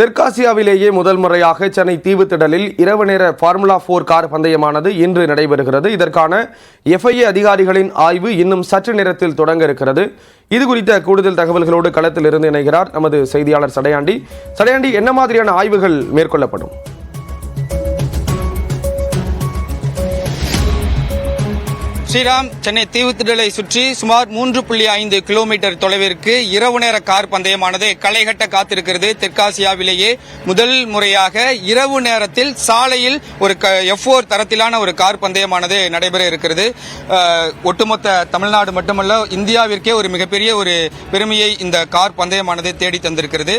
தெற்காசியாவிலேயே முதல் முறையாக சென்னை தீவுத்திடலில் இரவு நேர ஃபார்முலா ஃபோர் கார் பந்தயமானது இன்று நடைபெறுகிறது. இதற்கான எஃப்ஐஏ அதிகாரிகளின் ஆய்வு இன்னும் சற்று நேரத்தில் தொடங்க இருக்கிறது. இது குறித்த கூடுதல் தகவல்களோடு களத்தில் இருந்து இணைகிறார் நமது செய்தியாளர் சடையாண்டி. சடையாண்டி என்ன மாதிரியான ஆய்வுகள் மேற்கொள்ளப்படும்? ஸ்ரீராம் சென்னை தீவுத்திடலை சுற்றி சுமார் மூன்று புள்ளி ஐந்து கிலோமீட்டர் தொலைவிற்கு இரவு நேர கார் பந்தயமானது களைகட்ட காத்திருக்கிறது. தெற்காசியாவிலேயே முதல் முறையாக இரவு நேரத்தில் சாலையில் ஒரு எஃப் ஓர் தரத்திலான ஒரு கார் பந்தயமானது நடைபெற இருக்கிறது. ஒட்டுமொத்த தமிழ்நாடு மட்டுமல்ல இந்தியாவிற்கே ஒரு மிகப்பெரிய ஒரு பெருமையை இந்த கார் பந்தயமானது தேடி தந்திருக்கிறது.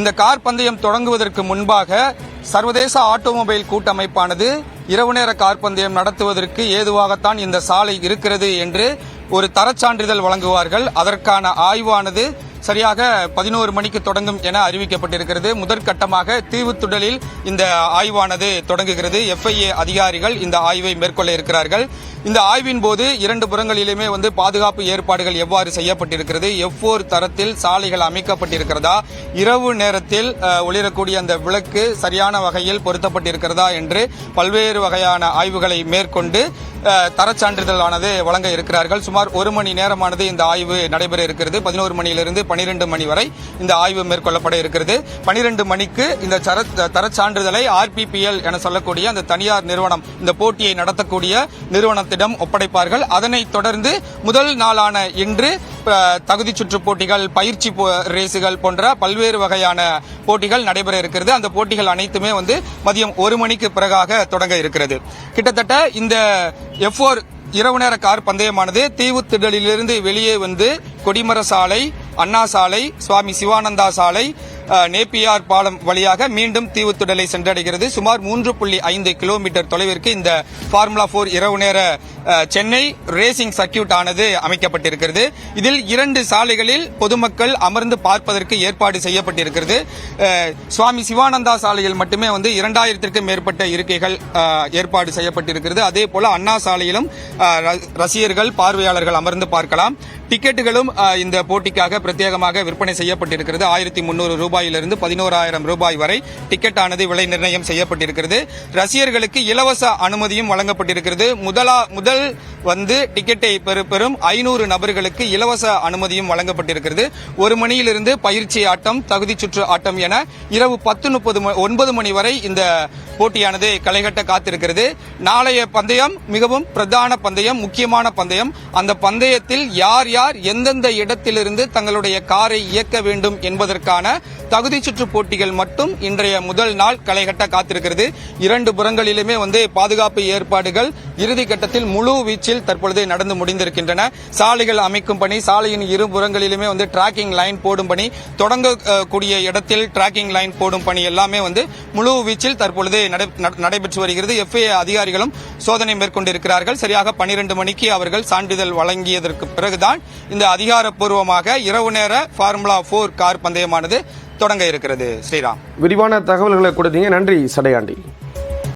இந்த கார் பந்தயம் தொடங்குவதற்கு முன்பாக சர்வதேச ஆட்டோமொபைல் கூட்டமைப்பானது இரவு நேர கார்பந்தயம் நடத்துவதற்கு ஏதுவாகத்தான் இந்த சாலை இருக்கிறது என்று ஒரு தரச்சான்றிதழ் வழங்குவார்கள். அதற்கான ஆய்வானது சரியாக பதினோரு மணிக்கு தொடங்கும் என அறிவிக்கப்பட்டிருக்கிறது. முதற்கட்டமாக தீவுத்துடலில் இந்த ஆய்வானது தொடங்குகிறது. எஃப்ஐஏ அதிகாரிகள் இந்த ஆய்வை மேற்கொள்ள இருக்கிறார்கள். இந்த ஆய்வின் போது இரண்டு புறங்களிலுமே வந்து பாதுகாப்பு ஏற்பாடுகள் எவ்வாறு செய்யப்பட்டிருக்கிறது? எஃபோர் தரத்தில் சாலைகள் அமைக்கப்பட்டிருக்கிறதா? இரவு நேரத்தில் ஒளிரக்கூடிய அந்த விளக்கு சரியான வகையில் பொருத்தப்பட்டிருக்கிறதா என்று பல்வேறு வகையான ஆய்வுகளை மேற்கொண்டு தரச்சான்றிதழானது வழங்க இருக்கிறார்கள். சுமார் ஒரு மணி நேரமானது இந்த ஆய்வு நடைபெற இருக்கிறது. பதினோரு மணியிலிருந்து பனிரெண்டு மணி வரை இந்த ஆய்வு மேற்கொள்ளப்பட இருக்கிறது. பனிரெண்டு மணிக்கு இந்த தரச்சான்றிதழை ஆர்பிபிஎல் என சொல்லக்கூடிய அந்த தனியார் நிறுவனம் இந்த போட்டியை நடத்தக்கூடிய நிறுவனத்திடம் ஒப்படைப்பார்கள். அதனைத் தொடர்ந்து முதல் நாளான இன்று தகுதி சுற்று போட்டிகள் பயிற்சி ரேஸுகள் ரேசுகள் போன்ற பல்வேறு வகையான போட்டிகள் நடைபெற இருக்கிறது. அந்த போட்டிகள் அனைத்துமே வந்து மதியம் ஒரு மணிக்கு பிறகாக தொடங்க இருக்கிறது. கிட்டத்தட்ட இந்த எஃப் இரவு நேர கார் பந்தயமானது தீவுத்திடலிலிருந்து வெளியே வந்து கொடிமர சாலை அண்ணா சாலை சுவாமி சிவானந்தா சாலை நேப்பியார் பாலம் வழியாக மீண்டும் தீவுத்துடலை சென்றடைகிறது. சுமார் மூன்று புள்ளி ஐந்து கிலோமீட்டர் தொலைவிற்கு இந்த ஃபார்முலா போர் இரவு நேர சென்னை ரேசிங் சர்க்கியூட் ஆனது அமைக்கப்பட்டிருக்கிறது. இதில் இரண்டு சாலைகளில் பொதுமக்கள் அமர்ந்து பார்ப்பதற்கு ஏற்பாடு செய்யப்பட்டிருக்கிறது. சுவாமி சிவானந்தா சாலையில் மட்டுமே வந்து இரண்டாயிரத்திற்கும் மேற்பட்ட இருக்கைகள் ஏற்பாடு செய்யப்பட்டிருக்கிறது. அதே போல அண்ணா சாலையிலும் ர- ரசிகர்கள் பார்வையாளர்கள் அமர்ந்து பார்க்கலாம். டிக்கெட்டுகளும் இந்த போட்டிக்காக பிரத்யேகமாக விற்பனை செய்யப்பட்டிருக்கிறது. ஆயிரத்தி முன்னூறு ரூபாய் ரூபாயிலிருந்து பதினோராயிரம் ரூபாய் வரை டிக்கெட் ஆனது விலை நிர்ணயம் செய்யப்பட்டிருக்கிறது. ரசிகர்களுக்கு இலவச அனுமதியும் வழங்கப்பட்டிருக்கிறது. முதலா முதல் வந்து டிக்கெட்டை பெறு பெறும் ஐநூறு நபர்களுக்கு இலவச அனுமதியும் வழங்கப்பட்டிருக்கிறது. ஒரு மணியிலிருந்து பயிற்சி ஆட்டம் தகுதி சுற்று ஆட்டம் என இரவு பத்து முப்பது ஒன்பது மணி வரை இந்த போட்டியானது களைகட்ட காத்திருக்கிறது. நாளைய பந்தயம் மிகவும் பிரதான பந்தயம் முக்கியமான பந்தயம். அந்த பந்தயத்தில் யார் யார் எந்தெந்த இடத்திலிருந்து தங்களுடைய காரை இயக்க வேண்டும் என்பதற்கான தகுதி சுற்று போட்டிகள் மட்டும் இன்றைய முதல் நாள் களைகட்ட காத்திருக்கிறது. இரண்டு புறங்களிலுமே வந்து பாதுகாப்பு ஏற்பாடுகள் இறுதி கட்டத்தில் முழு வீச்சில் தற்பொழுது நடந்து முடிந்திருக்கின்றன. சாலைகள் அமைக்கும் பணி சாலையின் இரு புறங்களிலுமே வந்து டிராக்கிங் லைன் போடும் பணி தொடங்கக்கூடிய இடத்தில் டிராக்கிங் லைன் போடும் பணி எல்லாமே வந்து முழு வீச்சில் தற்பொழுது நடை- நடைபெற்று வருகிறது. எஃப்ஏ அதிகாரிகளும் சோதனை மேற்கொண்டிருக்கிறார்கள். சரியாக பனிரெண்டு மணிக்கு அவர்கள் சான்றிதழ் வழங்கியதற்கு பிறகுதான் இந்த அதிகாரப்பூர்வமாக இரவு நேர ஃபார்முலா போர் கார் பந்தயமானது தொடங்க இருக்கிறது. ஸ்ரீராம். விரிவான தகவல்களை கொடுத்தீங்க. நன்றி சடையாண்டி.